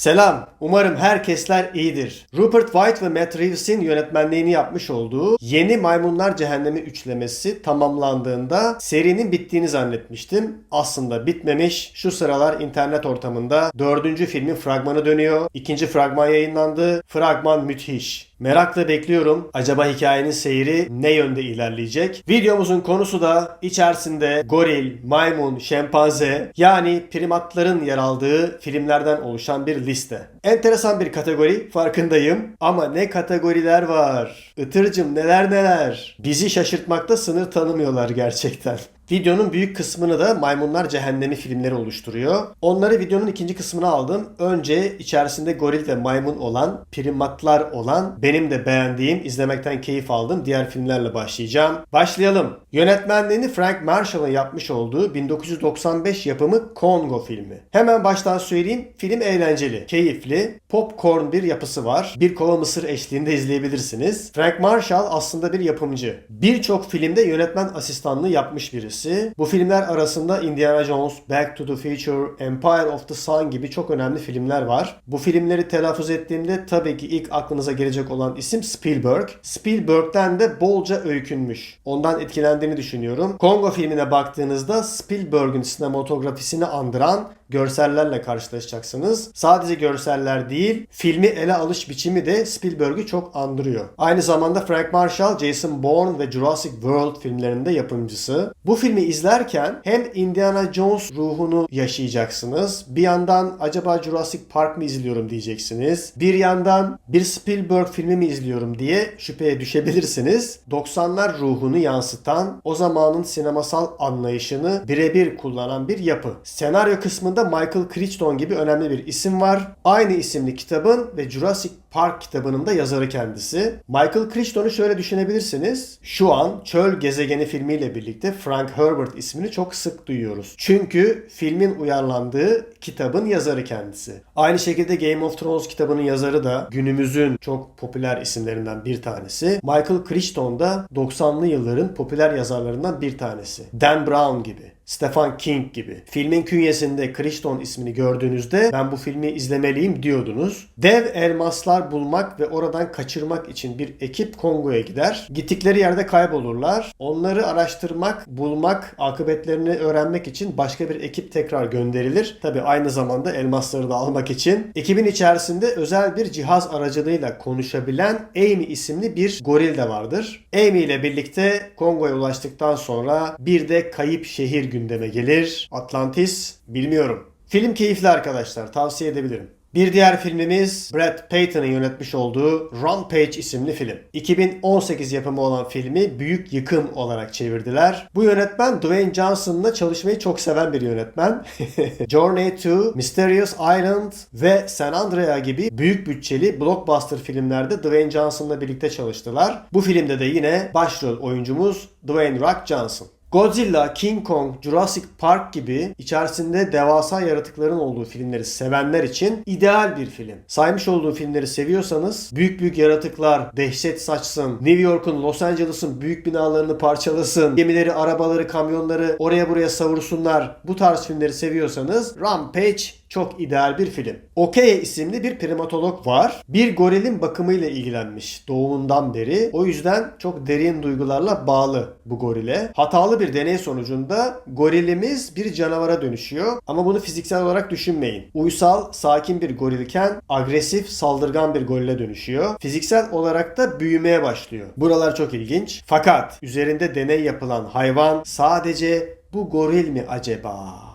Selam, umarım herkesler iyidir. Rupert White ve Matt Reeves'in yönetmenliğini yapmış olduğu Yeni Maymunlar Cehennemi üçlemesi tamamlandığında serinin bittiğini zannetmiştim. Aslında bitmemiş. Şu sıralar internet ortamında dördüncü filmin fragmanı dönüyor. İkinci fragman yayınlandı. Fragman müthiş. Merakla bekliyorum. Acaba hikayenin seyri ne yönde ilerleyecek? Videomuzun konusu da içerisinde goril, maymun, şempanze yani primatların yer aldığı filmlerden oluşan bir liste. Enteresan bir kategori farkındayım ama ne kategoriler var. Itırcım neler neler. Bizi şaşırtmakta sınır tanımıyorlar gerçekten. Videonun büyük kısmını da Maymunlar Cehennemi filmleri oluşturuyor. Onları videonun ikinci kısmına aldım. Önce içerisinde goril ve maymun olan, primatlar olan, benim de beğendiğim, izlemekten keyif aldığım diğer filmlerle başlayacağım. Başlayalım. Yönetmenliğini Frank Marshall'ın yapmış olduğu 1995 yapımı Congo filmi. Hemen baştan söyleyeyim, film eğlenceli, keyifli, popcorn bir yapısı var. Bir kova mısır eşliğinde izleyebilirsiniz. Frank Marshall aslında bir yapımcı. Birçok filmde yönetmen asistanlığı yapmış birisi. Bu filmler arasında Indiana Jones, Back to the Future, Empire of the Sun gibi çok önemli filmler var. Bu filmleri telaffuz ettiğimde tabii ki ilk aklınıza gelecek olan isim Spielberg. Spielberg'den de bolca öykünmüş. Ondan etkilendiğini düşünüyorum. Kongo filmine baktığınızda Spielberg'ün sinematografisini andıran görsellerle karşılaşacaksınız. Sadece görseller değil, filmi ele alış biçimi de Spielberg'ü çok andırıyor. Aynı zamanda Frank Marshall, Jason Bourne ve Jurassic World filmlerinde yapımcısı. Bu filmi izlerken hem Indiana Jones ruhunu yaşayacaksınız. Bir yandan acaba Jurassic Park mı izliyorum diyeceksiniz. Bir yandan bir Spielberg filmi mi izliyorum diye şüpheye düşebilirsiniz. 90'lar ruhunu yansıtan, o zamanın sinemasal anlayışını birebir kullanan bir yapı. Senaryo kısmında Michael Crichton gibi önemli bir isim var. Aynı isimli kitabın ve Jurassic Park kitabının da yazarı kendisi. Michael Crichton'u şöyle düşünebilirsiniz. Şu an Çöl Gezegeni filmiyle birlikte Frank Herbert ismini çok sık duyuyoruz. Çünkü filmin uyarlandığı kitabın yazarı kendisi. Aynı şekilde Game of Thrones kitabının yazarı da günümüzün çok popüler isimlerinden bir tanesi. Michael Crichton da 90'lı yılların popüler yazarlarından bir tanesi. Dan Brown gibi. Stephen King gibi. Filmin künyesinde Crichton ismini gördüğünüzde ben bu filmi izlemeliyim diyordunuz. Dev elmaslar bulmak ve oradan kaçırmak için bir ekip Kongo'ya gider. Gittikleri yerde kaybolurlar. Onları araştırmak, bulmak, akıbetlerini öğrenmek için başka bir ekip tekrar gönderilir. Tabi aynı zamanda elmasları da almak için. Ekibin içerisinde özel bir cihaz aracılığıyla konuşabilen Amy isimli bir goril de vardır. Amy ile birlikte Kongo'ya ulaştıktan sonra bir de kayıp şehir gündeme gelir. Atlantis bilmiyorum. Film keyifli arkadaşlar tavsiye edebilirim. Bir diğer filmimiz Brad Payton'ın yönetmiş olduğu Rampage isimli film. 2018 yapımı olan filmi Büyük Yıkım olarak çevirdiler. Bu yönetmen Dwayne Johnson'la çalışmayı çok seven bir yönetmen. Journey to Mysterious Island ve San Andrea gibi büyük bütçeli blockbuster filmlerde Dwayne Johnson'la birlikte çalıştılar. Bu filmde de yine başrol oyuncumuz Dwayne Rock Johnson. Godzilla, King Kong, Jurassic Park gibi içerisinde devasa yaratıkların olduğu filmleri sevenler için ideal bir film. Saymış olduğum filmleri seviyorsanız büyük büyük yaratıklar dehşet saçsın, New York'un, Los Angeles'ın büyük binalarını parçalasın, gemileri, arabaları, kamyonları oraya buraya savursunlar. Bu tarz filmleri seviyorsanız Rampage çok ideal bir film. Okeye isimli bir primatolog var. Bir gorilin bakımıyla ilgilenmiş doğumundan beri. O yüzden çok derin duygularla bağlı bu gorile. Hatalı bir deney sonucunda gorilimiz bir canavara dönüşüyor. Ama bunu fiziksel olarak düşünmeyin. Uysal, sakin bir gorilken agresif, saldırgan bir gorile dönüşüyor. Fiziksel olarak da büyümeye başlıyor. Buralar çok ilginç. Fakat üzerinde deney yapılan hayvan sadece bu goril mi acaba?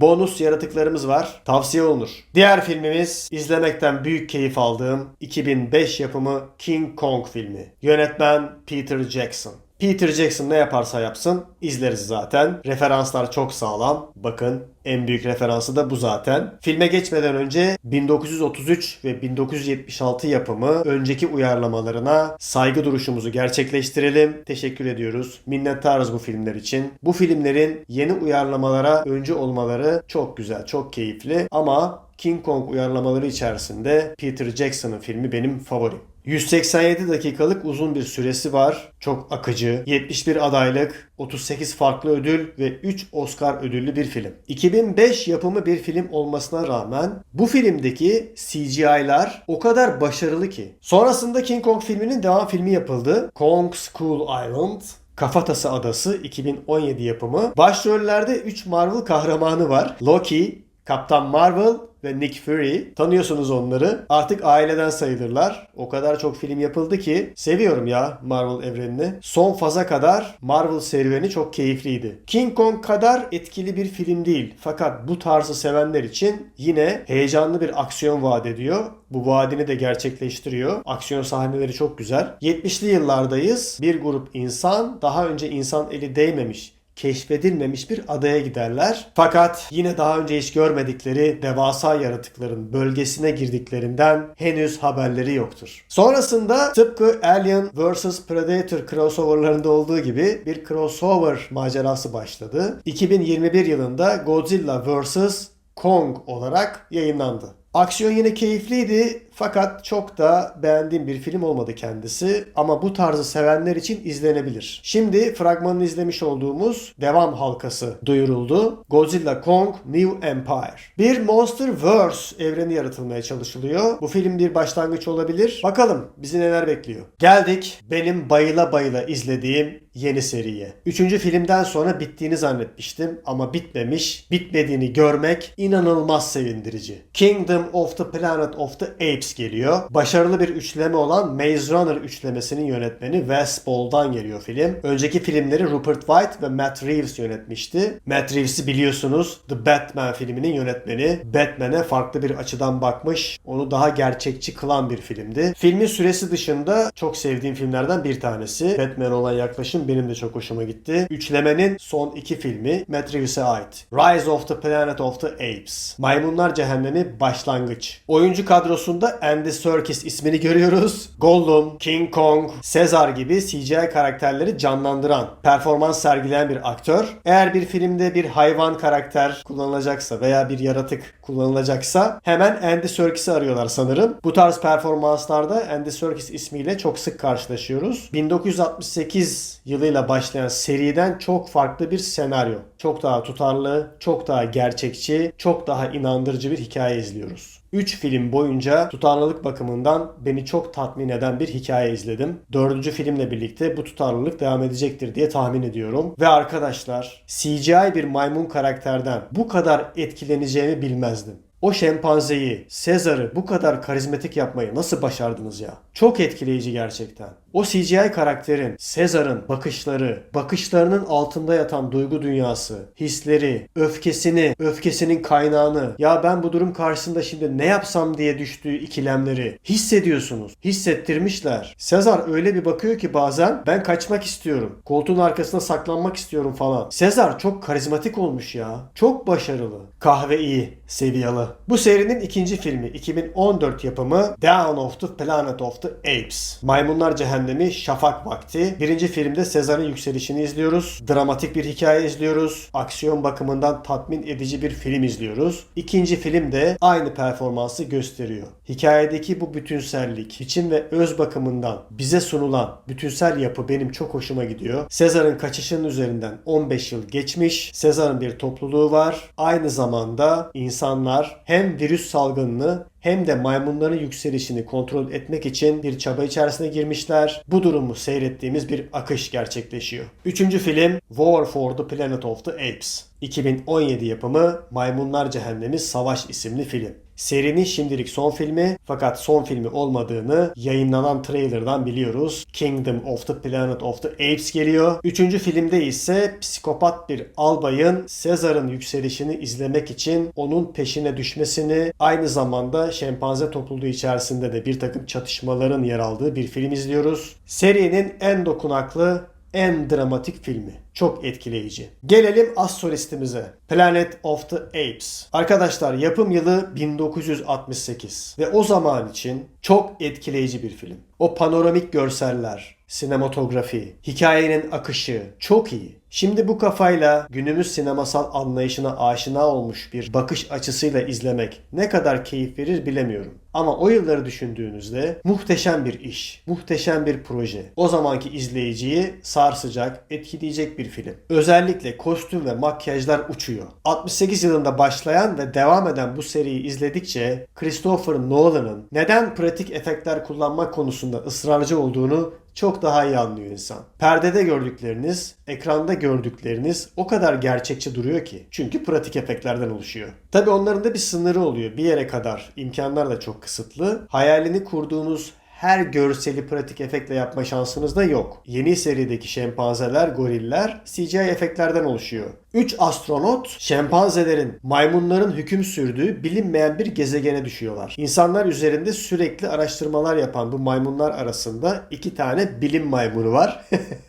Bonus yaratıklarımız var. Tavsiye olunur. Diğer filmimiz izlemekten büyük keyif aldığım 2005 yapımı King Kong filmi. Yönetmen Peter Jackson. Peter Jackson ne yaparsa yapsın izleriz zaten. Referanslar çok sağlam. Bakın en büyük referansı da bu zaten. Filme geçmeden önce 1933 ve 1976 yapımı önceki uyarlamalarına saygı duruşumuzu gerçekleştirelim. Teşekkür ediyoruz. Minnettarız bu filmler için. Bu filmlerin yeni uyarlamalara öncü olmaları çok güzel, çok keyifli ama King Kong uyarlamaları içerisinde Peter Jackson'ın filmi benim favorim. 187 dakikalık uzun bir süresi var. Çok akıcı. 71 adaylık, 38 farklı ödül ve 3 Oscar ödüllü bir film. 2005 yapımı bir film olmasına rağmen bu filmdeki CGI'lar o kadar başarılı ki. Sonrasında King Kong filminin devam filmi yapıldı. Kong School Island. Kafatası Adası 2017 yapımı. Başrollerde 3 Marvel kahramanı var. Loki, Kaptan Marvel ve Nick Fury. Tanıyorsunuz onları. Artık aileden sayılırlar. O kadar çok film yapıldı ki seviyorum ya Marvel evrenini. Son faza kadar Marvel serüveni çok keyifliydi. King Kong kadar etkili bir film değil. Fakat bu tarzı sevenler için yine heyecanlı bir aksiyon vaat ediyor. Bu vaadini de gerçekleştiriyor. Aksiyon sahneleri çok güzel. 70'li yıllardayız. Bir grup insan daha önce insan eli değmemiş keşfedilmemiş bir adaya giderler. Fakat yine daha önce hiç görmedikleri devasa yaratıkların bölgesine girdiklerinden henüz haberleri yoktur. Sonrasında tıpkı Alien vs Predator crossoverlarında olduğu gibi bir crossover macerası başladı. 2021 yılında Godzilla vs Kong olarak yayınlandı. Aksiyon yine keyifliydi fakat çok da beğendiğim bir film olmadı kendisi ama bu tarzı sevenler için izlenebilir. Şimdi fragmanını izlemiş olduğumuz devam halkası duyuruldu. Godzilla Kong New Empire. Bir Monsterverse evreni yaratılmaya çalışılıyor. Bu film bir başlangıç olabilir. Bakalım bizi neler bekliyor. Geldik benim bayıla bayıla izlediğim yeni seriye. Üçüncü filmden sonra bittiğini zannetmiştim ama bitmemiş. Bitmediğini görmek inanılmaz sevindirici. Kingdom of the Planet of the Apes geliyor. Başarılı bir üçleme olan Maze Runner üçlemesinin yönetmeni Wes Ball'dan geliyor film. Önceki filmleri Rupert White ve Matt Reeves yönetmişti. Matt Reeves'i biliyorsunuz The Batman filminin yönetmeni. Batman'e farklı bir açıdan bakmış. Onu daha gerçekçi kılan bir filmdi. Filmin süresi dışında çok sevdiğim filmlerden bir tanesi. Batman olan yaklaşım benim de çok hoşuma gitti. Üçlemenin son iki filmi Matt Reeves'e ait. Rise of the Planet of the Apes. Maymunlar Cehennemi başlangıç. Oyuncu kadrosunda Andy Serkis ismini görüyoruz. Gollum, King Kong, Caesar gibi CGI karakterleri canlandıran, performans sergileyen bir aktör. Eğer bir filmde bir hayvan karakter kullanılacaksa veya bir yaratık kullanılacaksa hemen Andy Serkis'i arıyorlar sanırım. Bu tarz performanslarda Andy Serkis ismiyle çok sık karşılaşıyoruz. 1968 yılıyla başlayan seriden çok farklı bir senaryo. Çok daha tutarlı, çok daha gerçekçi, çok daha inandırıcı bir hikaye izliyoruz. 3 film boyunca tutarlılık bakımından beni çok tatmin eden bir hikaye izledim. Dördüncü filmle birlikte bu tutarlılık devam edecektir diye tahmin ediyorum. Ve arkadaşlar CGI bir maymun karakterden bu kadar etkileneceğimi bilmezdim. O şempanzeyi, Sezar'ı bu kadar karizmatik yapmayı nasıl başardınız ya? Çok etkileyici gerçekten. O CGI karakterin, Sezar'ın bakışları, bakışlarının altında yatan duygu dünyası, hisleri, öfkesini, öfkesinin kaynağını, ya ben bu durum karşısında şimdi ne yapsam diye düştüğü ikilemleri hissediyorsunuz. Hissettirmişler. Sezar öyle bir bakıyor ki bazen ben kaçmak istiyorum. Koltuğun arkasına saklanmak istiyorum falan. Sezar çok karizmatik olmuş ya. Çok başarılı. Kahve iyi, seviyalı. Bu serinin ikinci filmi 2014 yapımı Down of the Planet of the Apes. Maymunlar Cehennemi Şafak Vakti. Birinci filmde Sezar'ın yükselişini izliyoruz. Dramatik bir hikaye izliyoruz. Aksiyon bakımından tatmin edici bir film izliyoruz. İkinci film de aynı performansı gösteriyor. Hikayedeki bu bütünsellik, biçim ve öz bakımından bize sunulan bütünsel yapı benim çok hoşuma gidiyor. Sezar'ın kaçışının üzerinden 15 yıl geçmiş. Sezar'ın bir topluluğu var. Aynı zamanda insanlar hem virüs salgınını hem de maymunların yükselişini kontrol etmek için bir çaba içerisine girmişler. Bu durumu seyrettiğimiz bir akış gerçekleşiyor. Üçüncü film War for the Planet of the Apes. 2017 yapımı Maymunlar Cehennemi Savaş isimli film. Serinin şimdilik son filmi fakat son filmi olmadığını yayınlanan trailerdan biliyoruz. Kingdom of the Planet of the Apes geliyor. Üçüncü filmde ise psikopat bir albayın Caesar'ın yükselişini izlemek için onun peşine düşmesini aynı zamanda şempanze topluluğu içerisinde de bir takım çatışmaların yer aldığı bir film izliyoruz. Serinin en dokunaklı en dramatik filmi. Çok etkileyici. Gelelim az solistimize. Planet of the Apes. Arkadaşlar yapım yılı 1968 ve o zaman için çok etkileyici bir film. O panoramik görseller, sinematografi, hikayenin akışı çok iyi. Şimdi bu kafayla günümüz sinemasal anlayışına aşina olmuş bir bakış açısıyla izlemek ne kadar keyif verir bilemiyorum. Ama o yılları düşündüğünüzde muhteşem bir iş, muhteşem bir proje. O zamanki izleyiciyi sarsacak, etkileyecek bir film. Özellikle kostüm ve makyajlar uçuyor. 68 yılında başlayan ve devam eden bu seriyi izledikçe Christopher Nolan'ın neden pratik efektler kullanmak konusunda ısrarcı olduğunu çok daha iyi anlıyor insan. Perdede gördükleriniz, ekranda gördükleriniz o kadar gerçekçi duruyor ki. Çünkü pratik efektlerden oluşuyor. Tabi onların da bir sınırı oluyor. Bir yere kadar. İmkanlar da çok kısıtlı. Hayalini kurduğunuz her görseli pratik efektle yapma şansınız da yok. Yeni serideki şempanzeler, goriller CGI efektlerden oluşuyor. 3 astronot şempanzelerin, maymunların hüküm sürdüğü bilinmeyen bir gezegene düşüyorlar. İnsanlar üzerinde sürekli araştırmalar yapan bu maymunlar arasında iki tane bilim maymunu var.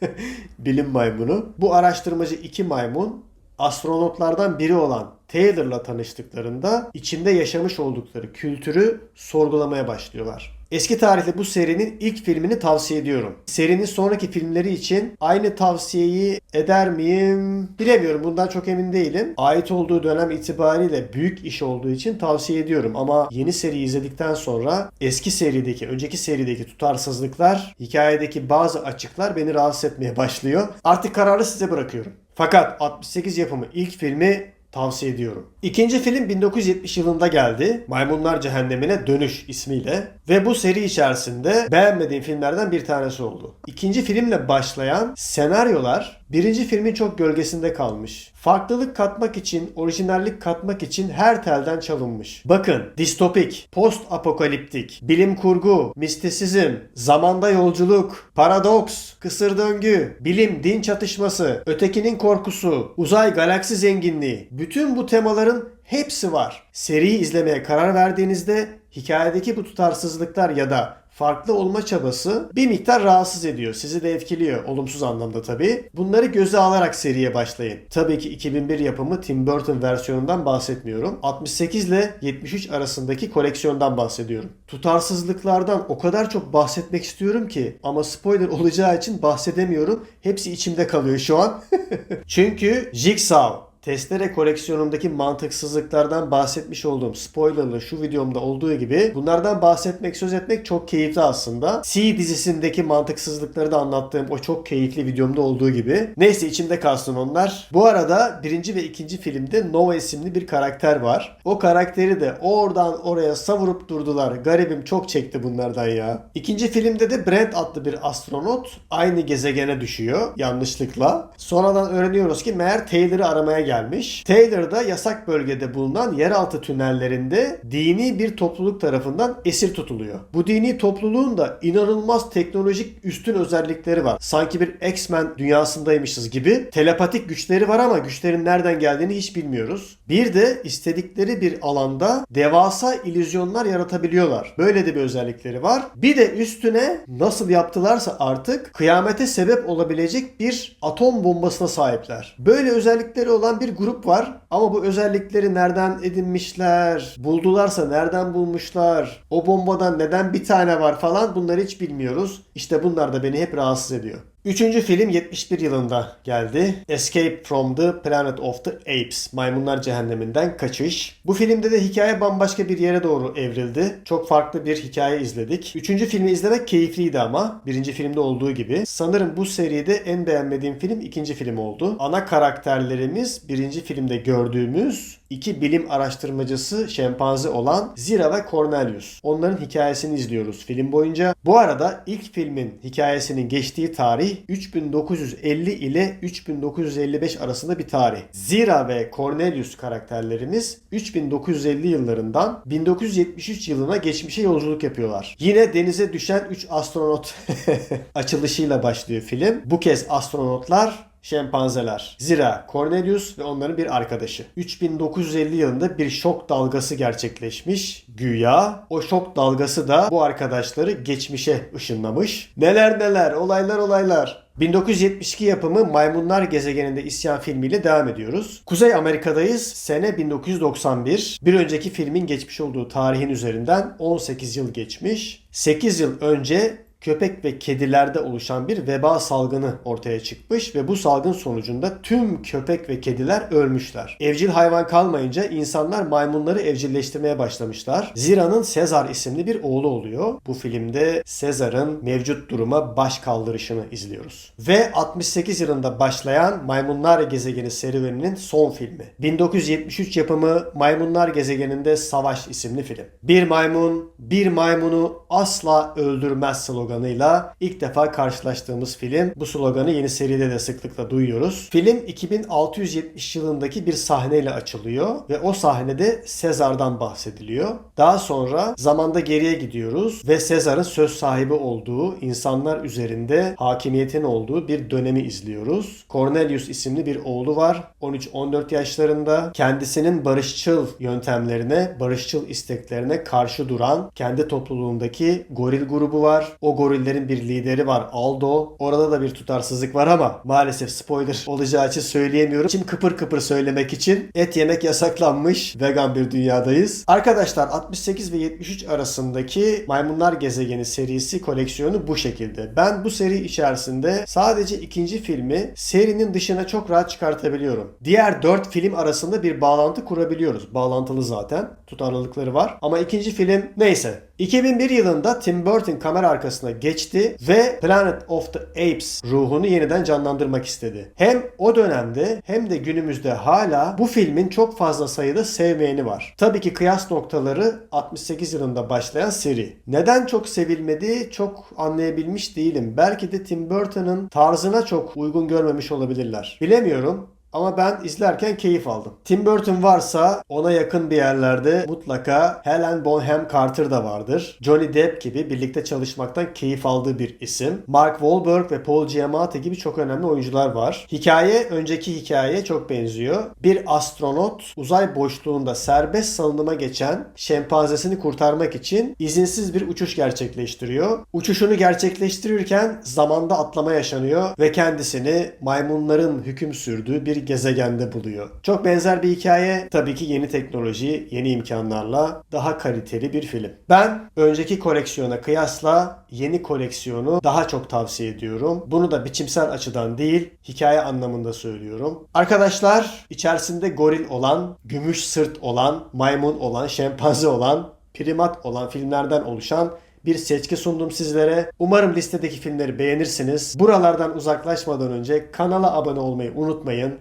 bilim maymunu. Bu araştırmacı iki maymun astronotlardan biri olan Taylor'la tanıştıklarında içinde yaşamış oldukları kültürü sorgulamaya başlıyorlar. Eski tarihli bu serinin ilk filmini tavsiye ediyorum. Serinin sonraki filmleri için aynı tavsiyeyi eder miyim? Bilemiyorum. Bundan çok emin değilim. Ait olduğu dönem itibariyle büyük iş olduğu için tavsiye ediyorum. Ama yeni seriyi izledikten sonra eski serideki, önceki serideki tutarsızlıklar, hikayedeki bazı açıklar beni rahatsız etmeye başlıyor. Artık kararı size bırakıyorum. Fakat 68 yapımı ilk filmi tavsiye ediyorum. İkinci film 1970 yılında geldi. Maymunlar Cehennemine Dönüş ismiyle. Ve bu seri içerisinde beğenmediğim filmlerden bir tanesi oldu. İkinci filmle başlayan senaryolar birinci filmin çok gölgesinde kalmış. Farklılık katmak için, orijinallik katmak için her telden çalınmış. Bakın, distopik, post apokaliptik, bilim kurgu, mistisizm, zamanda yolculuk, paradoks, kısır döngü, bilim din çatışması, ötekinin korkusu, uzay galaksi zenginliği. Bütün bu temaların hepsi var. Seriyi izlemeye karar verdiğinizde hikayedeki bu tutarsızlıklar ya da farklı olma çabası bir miktar rahatsız ediyor. Sizi de etkiliyor. Olumsuz anlamda tabii. Bunları göze alarak seriye başlayın. Tabii ki 2001 yapımı Tim Burton versiyonundan bahsetmiyorum. 68 ile 73 arasındaki koleksiyondan bahsediyorum. Tutarsızlıklardan o kadar çok bahsetmek istiyorum ki ama spoiler olacağı için bahsedemiyorum. Hepsi içimde kalıyor şu an. Çünkü Jigsaw Testere koleksiyonumdaki mantıksızlıklardan bahsetmiş olduğum spoilerlı şu videomda olduğu gibi bunlardan bahsetmek, söz etmek çok keyifli aslında. C dizisindeki mantıksızlıkları da anlattığım o çok keyifli videomda olduğu gibi. Neyse içimde kalsın onlar. Bu arada birinci ve ikinci filmde Nova isimli bir karakter var. O karakteri de oradan oraya savurup durdular. Garibim çok çekti bunlardan ya. İkinci filmde de Brent adlı bir astronot aynı gezegene düşüyor yanlışlıkla. Sonradan öğreniyoruz ki meğer Taylor'ı aramaya geldi gelmiş. Taylor da yasak bölgede bulunan yeraltı tünellerinde dini bir topluluk tarafından esir tutuluyor. Bu dini topluluğun da inanılmaz teknolojik üstün özellikleri var. Sanki bir X-Men dünyasındaymışız gibi. Telepatik güçleri var ama güçlerin nereden geldiğini hiç bilmiyoruz. Bir de istedikleri bir alanda devasa illüzyonlar yaratabiliyorlar. Böyle de bir özellikleri var. Bir de üstüne nasıl yaptılarsa artık kıyamete sebep olabilecek bir atom bombasına sahipler. Böyle özellikleri olan bir grup var ama bu özellikleri nereden edinmişler, buldularsa nereden bulmuşlar, o bombadan neden bir tane var falan bunları hiç bilmiyoruz. İşte bunlar da beni hep rahatsız ediyor. Üçüncü film 71 yılında geldi. Escape from the Planet of the Apes. Maymunlar Cehenneminden Kaçış. Bu filmde de hikaye bambaşka bir yere doğru evrildi. Çok farklı bir hikaye izledik. Üçüncü filmi izlemek keyifliydi ama. Birinci filmde olduğu gibi. Sanırım bu seride en beğenmediğim film ikinci film oldu. Ana karakterlerimiz birinci filmde gördüğümüz iki bilim araştırmacısı şempanze olan Zira ve Cornelius. Onların hikayesini izliyoruz film boyunca. Bu arada ilk filmin hikayesinin geçtiği tarih 3950 ile 3955 arasında bir tarih. Zira ve Cornelius karakterlerimiz 3950 yıllarından 1973 yılına geçmişe yolculuk yapıyorlar. Yine denize düşen 3 astronot açılışıyla başlıyor film. Bu kez astronotlar şempanzeler. Zira Cornelius ve onların bir arkadaşı. 3950 yılında bir şok dalgası gerçekleşmiş güya. O şok dalgası da bu arkadaşları geçmişe ışınlamış. Neler neler olaylar olaylar. 1972 yapımı Maymunlar Gezegeninde İsyan filmiyle devam ediyoruz. Kuzey Amerika'dayız. Sene 1991. Bir önceki filmin geçmiş olduğu tarihin üzerinden 18 yıl geçmiş. 8 yıl önce köpek ve kedilerde oluşan bir veba salgını ortaya çıkmış ve bu salgın sonucunda tüm köpek ve kediler ölmüşler. Evcil hayvan kalmayınca insanlar maymunları evcilleştirmeye başlamışlar. Zira'nın Sezar isimli bir oğlu oluyor. Bu filmde Sezar'ın mevcut duruma baş kaldırışını izliyoruz. Ve 68 yılında başlayan Maymunlar Gezegeni serüveninin son filmi. 1973 yapımı Maymunlar Gezegeninde Savaş isimli film. Bir maymun, bir maymunu asla öldürmez sloganıyla ilk defa karşılaştığımız film. Bu sloganı yeni seride de sıklıkla duyuyoruz. Film 2670 yılındaki bir sahneyle açılıyor ve o sahnede Sezar'dan bahsediliyor. Daha sonra zamanda geriye gidiyoruz ve Sezar'ın söz sahibi olduğu, insanlar üzerinde hakimiyetin olduğu bir dönemi izliyoruz. Cornelius isimli bir oğlu var. 13-14 yaşlarında kendisinin barışçıl yöntemlerine, barışçıl isteklerine karşı duran kendi topluluğundaki goril grubu var. O gorillerin bir lideri var Aldo. Orada da bir tutarsızlık var ama maalesef spoiler olacağı için söyleyemiyorum. Şimdi kıpır kıpır söylemek için et yemek yasaklanmış vegan bir dünyadayız. Arkadaşlar 68 ve 73 arasındaki Maymunlar Gezegeni serisi koleksiyonu bu şekilde. Ben bu seri içerisinde sadece ikinci filmi serinin dışına çok rahat çıkartabiliyorum. Diğer 4 film arasında bir bağlantı kurabiliyoruz. Bağlantılı zaten. Tutarlılıkları var. Ama ikinci film neyse. 2001 yılında Tim Burton kamera arkasına geçti ve Planet of the Apes ruhunu yeniden canlandırmak istedi. Hem o dönemde hem de günümüzde hala bu filmin çok fazla sayıda sevmeyeni var. Tabii ki kıyas noktaları 68 yılında başlayan seri. Neden çok sevilmedi çok anlayabilmiş değilim. Belki de Tim Burton'ın tarzına çok uygun görmemiş olabilirler. Bilemiyorum. Ama ben izlerken keyif aldım. Tim Burton varsa ona yakın bir yerlerde mutlaka Helen Bonham Carter da vardır. Johnny Depp gibi birlikte çalışmaktan keyif aldığı bir isim. Mark Wahlberg ve Paul Giamatti gibi çok önemli oyuncular var. Hikaye önceki hikayeye çok benziyor. Bir astronot uzay boşluğunda serbest salınıma geçen şempanzesini kurtarmak için izinsiz bir uçuş gerçekleştiriyor. Uçuşunu gerçekleştirirken zamanda atlama yaşanıyor ve kendisini maymunların hüküm sürdüğü gezegende buluyor. Çok benzer bir hikaye. Tabii ki yeni teknoloji, yeni imkanlarla daha kaliteli bir film. Ben önceki koleksiyona kıyasla yeni koleksiyonu daha çok tavsiye ediyorum. Bunu da biçimsel açıdan değil, hikaye anlamında söylüyorum. Arkadaşlar, içerisinde goril olan, gümüş sırt olan, maymun olan, şempanze olan, primat olan filmlerden oluşan bir seçki sundum sizlere. Umarım listedeki filmleri beğenirsiniz. Buralardan uzaklaşmadan önce kanala abone olmayı unutmayın.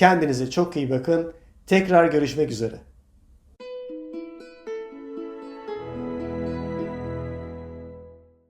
Kendinize çok iyi bakın. Tekrar görüşmek üzere.